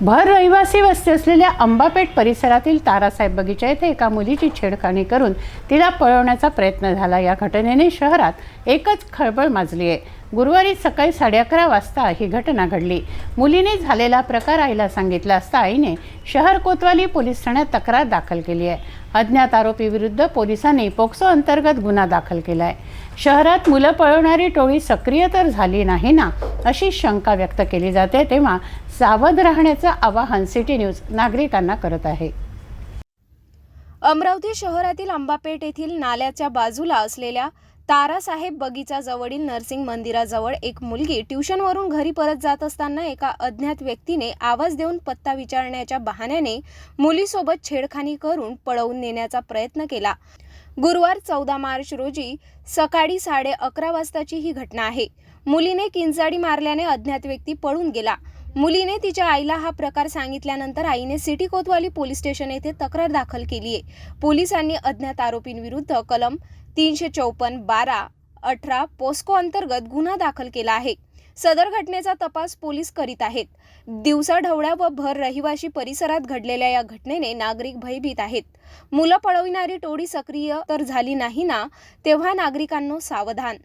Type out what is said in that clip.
भर रहिवासी वस्ती असलेल्या अंबापेठ परिसरातील तारासाहेब बगीचा येथे एका मुलीची छेडखाणी करून तिला पळवण्याचा प्रयत्न झाला. या घटनेने शहरात एकच खळबळ माजली आहे. गुरुवारी सकाळी साडे अकरा वाजता ही घटना घडली. मुलीने झालेला प्रकार आईला सांगितला असता आईने शहर कोतवाली पोलीस ठाण्यात तक्रार दाखल केली आहे. अज्ञात आरोपीविरुद्ध पोलिसांनी पोक्सो अंतर्गत गुन्हा दाखल केला आहे शहरात मुलं पळवणारी टोळी सक्रिय तर झाली नाही ना अशी शंका व्यक्त केली जाते तेव्हा सावध राहण्याचं आवाहन सिटी न्यूज नागरिकांना करत आहे. अमरावती शहरातील अंबापेठ येथील नाल्याच्या बाजूला असलेल्या तारासाहेब बगीचा जवळील नरसिंग मंदिराजवळ एक मुलगी ट्युशनवरून घरी परत जात असताना एका अज्ञात व्यक्तीने आवाज देऊन पत्ता विचारण्याच्या बहाण्याने मुलीसोबत छेडखानी करून पळवून नेण्याचा प्रयत्न केला. गुरुवार चौदा मार्च रोजी सकाळी साडे अकरा वाजताची ही घटना आहे. मुलीने किंचाडी मारल्याने अज्ञात व्यक्ती पळून गेला. मुलीने तिच्या आईला हा प्रकार सांगितल्यानंतर आईने सिटी कोतवाली पोलीस स्टेशन येथे तक्रार दाखल केली आहे. पोलिसांनी अज्ञात आरोपींविरुद्ध कलम तीनशे चौपन्न बारा अठरा पोस्को अंतर्गत गुन्हा दाखल केला आहे. सदर घटनेचा तपास पोलीस करीत आहेत. दिवसाढवळ्या व भर रहिवाशी परिसरात घडलेल्या या घटनेने नागरिक भयभीत आहेत. मुलं पळविणारी टोळी सक्रिय तर झाली नाही ना तेव्हा नागरिकांनो सावधान!